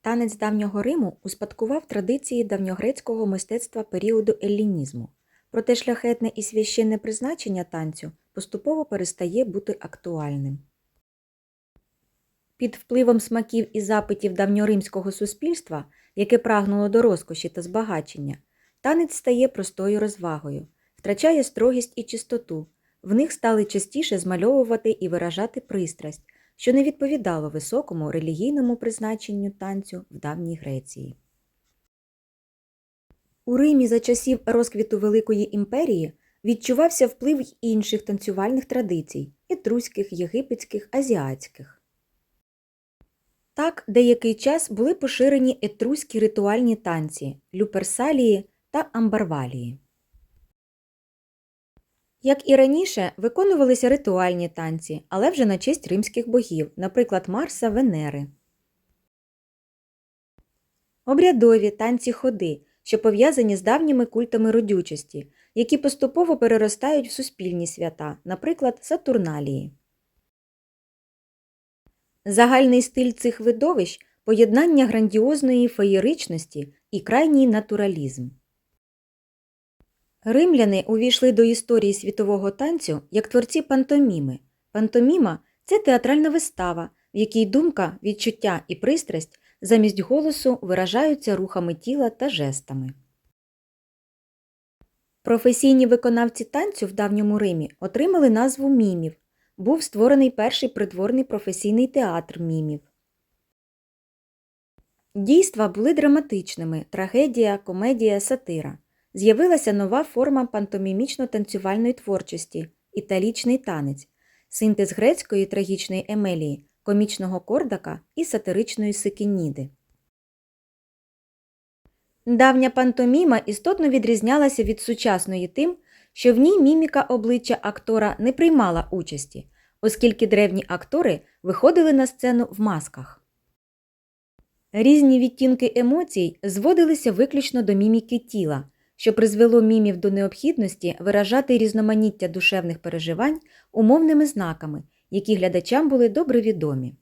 Танець давнього Риму успадкував традиції давньогрецького мистецтва періоду еллінізму, проте шляхетне і священне призначення танцю поступово перестає бути актуальним. Під впливом смаків і запитів давньоримського суспільства, яке прагнуло до розкоші та збагачення, танець стає простою розвагою, втрачає строгість і чистоту, в них стали частіше змальовувати і виражати пристрасть, що не відповідало високому релігійному призначенню танцю в давній Греції. У Римі за часів розквіту Великої імперії відчувався вплив інших танцювальних традицій етруських, єгипетських, азіатських. Так, деякий час були поширені етруські ритуальні танці люперсалії та амбарвалії. Як і раніше, виконувалися ритуальні танці, але вже на честь римських богів, наприклад, Марса, Венери. Обрядові танці ходи, що пов'язані з давніми культами родючості, які поступово переростають в суспільні свята, наприклад, Сатурналії. Загальний стиль цих видовищ поєднання грандіозної феєричності і крайній натуралізм. Римляни увійшли до історії світового танцю як творці пантоміми. Пантоміма це театральна вистава, в якій думка, відчуття і пристрасть замість голосу виражаються рухами тіла та жестами. Професійні виконавці танцю в давньому Римі отримали назву мімів. Був створений перший придворний професійний театр мімів. Дійства були драматичними трагедія, комедія, сатира. З'явилася нова форма пантомімічно-танцювальної творчості італічний танець, синтез грецької трагічної емелії, комічного кордака і сатиричної сикініди. Давня пантоміма істотно відрізнялася від сучасної тим, що в ній міміка обличчя актора не приймала участі, оскільки древні актори виходили на сцену в масках. Різні відтінки емоцій зводилися виключно до міміки тіла, що призвело мімів до необхідності виражати різноманіття душевних переживань умовними знаками, які глядачам були добре відомі.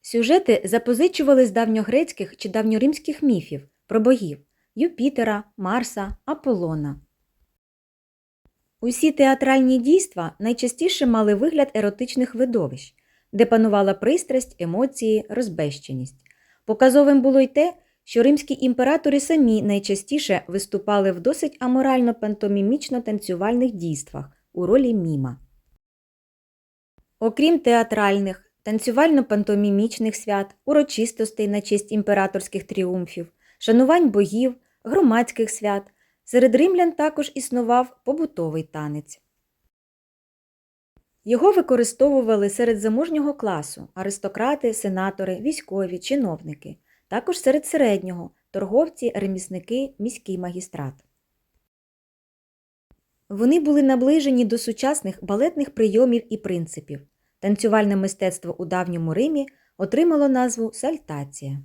Сюжети запозичували з давньогрецьких чи давньоримських міфів про богів Юпітера, Марса, Аполлона. Усі театральні дійства найчастіше мали вигляд еротичних видовищ, де панувала пристрасть, емоції, розбещеність. Показовим було й те, що римські імператори самі найчастіше виступали в досить аморально пантомімічно танцювальних дійствах у ролі міма. Окрім театральних, танцювально-пантомімічних свят, урочистостей на честь імператорських тріумфів, шанувань богів, громадських свят, серед римлян також існував побутовий танець. Його використовували серед заможнього класу аристократи, сенатори, військові, чиновники, також серед середнього торговці, ремісники, міський магістрат. Вони були наближені до сучасних балетних прийомів і принципів. Танцювальне мистецтво у давньому Римі отримало назву сальтація.